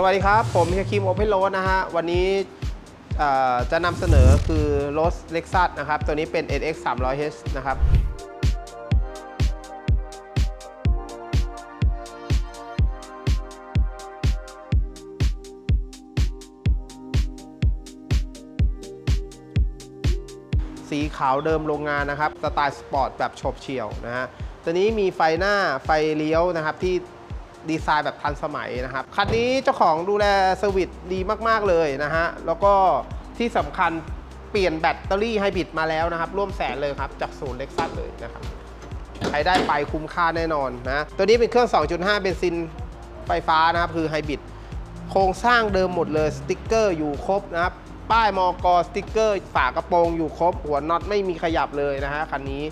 สวัสดีครับ ผมเฮียคิมโอเพนโรสนะฮะ วันนี้จะนำเสนอคือรถ Lexus นะครับ ตัวนี้เป็น NX 300H นะครับสีขาวเดิมโรงงานนะครับ สไตล์สปอร์ตแบบโฉบเฉี่ยวนะฮะ ตัวนี้มีไฟหน้าไฟเลี้ยวนะครับที่ ดีไซน์แบบทันสมัยนะครับ คันนี้เจ้าของดูแลเซอร์วิสดีมากๆเลยนะฮะ แล้วก็ที่สำคัญเปลี่ยนแบตเตอรี่ไฮบริดมาแล้วนะครับ ร่วมแสนเลยครับ จากศูนย์เล็กซัสเลยนะครับ ใครได้ไปคุ้มค่าแน่นอนนะ ตัวนี้เป็นเครื่อง 2.5 เบนซินไฟฟ้านะครับ คือไฮบริดโครงสร้างเดิมหมดเลยสติกเกอร์อยู่ครบนะครับป้ายมอกอสติกเกอร์ฝากระโปรงอยู่ครบ หัวน็อตไม่มีขยับเลยนะฮะคันนี้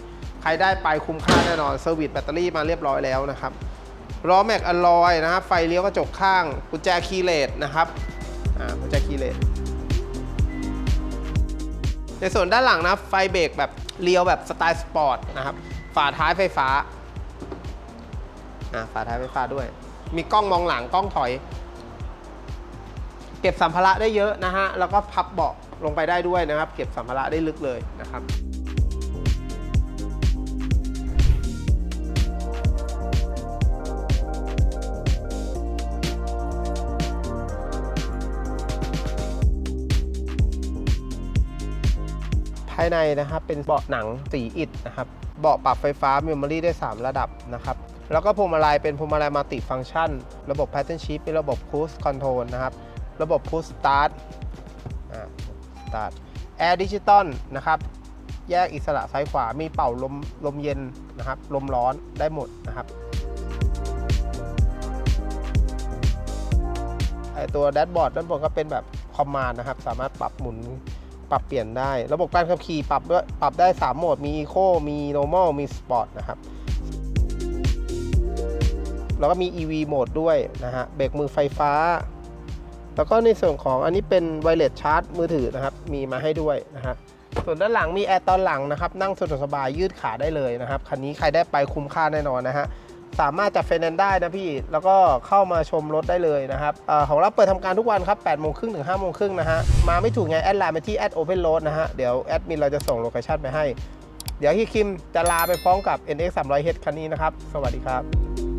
ใครได้ไปคุ้มค่าแน่นอนเซอร์วิสแบตเตอรี่มาเรียบร้อยแล้วนะครับ ล้อแม็กอลลอยนะครับไฟเลี้ยวกระจกข้างกุญแจคีย์เลสนะครับอ่ากุญแจคีย์เลสในส่วนด้านหลังนะไฟเบรกแบบเลี้ยวแบบสไตล์สปอร์ตนะครับฝาท้ายไฟฟ้าอ่าฝาท้ายไฟฟ้าด้วย มีกล้องมองหลังกล้องถอย เก็บสัมภาระได้เยอะนะฮะแล้วก็พับเบาะลงไปได้ด้วยนะครับ เก็บสัมภาระได้ลึกเลยนะครับ ภายในนะครับเป็นเบาะหนังสีอิฐนะครับเบาะปรับไฟฟ้าเมมโมรี่ได้ 3 ระดับนะครับแล้วก็พวงมาลัยเป็นพวงมาลัยมัลติฟัง c t ชัน ระบบ Pattern Shift เป็นระบบ Cruise Control นะครับ ระบบ Push Start อ่า Start Air Digital นะครับ แยกอิสระซ้ายขวา มีเป่าลมลมเย็นนะครับ ลมร้อนได้หมดนะครับไอตัวแดชบอร์ดด้านบนก็เป็นแบบคอมมานด์นะครับ สามารถปรับหมุน ปรับเปลี่ยนได้ ระบบการขับขี่ปรับด้วยปรับได้ 3 โหมด มี Eco มี Normal มี Sport นะครับ แล้วก็มี EV โหมดด้วยนะฮะ เบรกมือไฟฟ้า แล้วก็ในส่วนของอันนี้เป็นไวเลสชาร์จมือถือนะครับ มีมาให้ด้วยนะฮะ ส่วนด้านหลังมีแอร์ตอนหลังนะครับ นั่งสะดวกสบายยืดขาได้เลยนะครับ คันนี้ใครได้ไปคุ้มค่าแน่นอนนะฮะ สามารถจัดไฟแนนซ์ได้นะพี่ แล้วก็เข้ามาชมรถได้เลยนะครับอของเราเปิดทำการทุกวันครับ8โมงครึ่งถึง5โมงครึ่งนะฮะ มาไม่ถูกไง แอดไลน์มาที่แอดโอเพนโรดนะฮะ เดี๋ยวแอดมินเราจะส่งโลเคชั่นไปให้ เดี๋ยวพี่คิมจะลาไปพร้อมกับ NX 300H คันนี้นะครับ สวัสดีครับ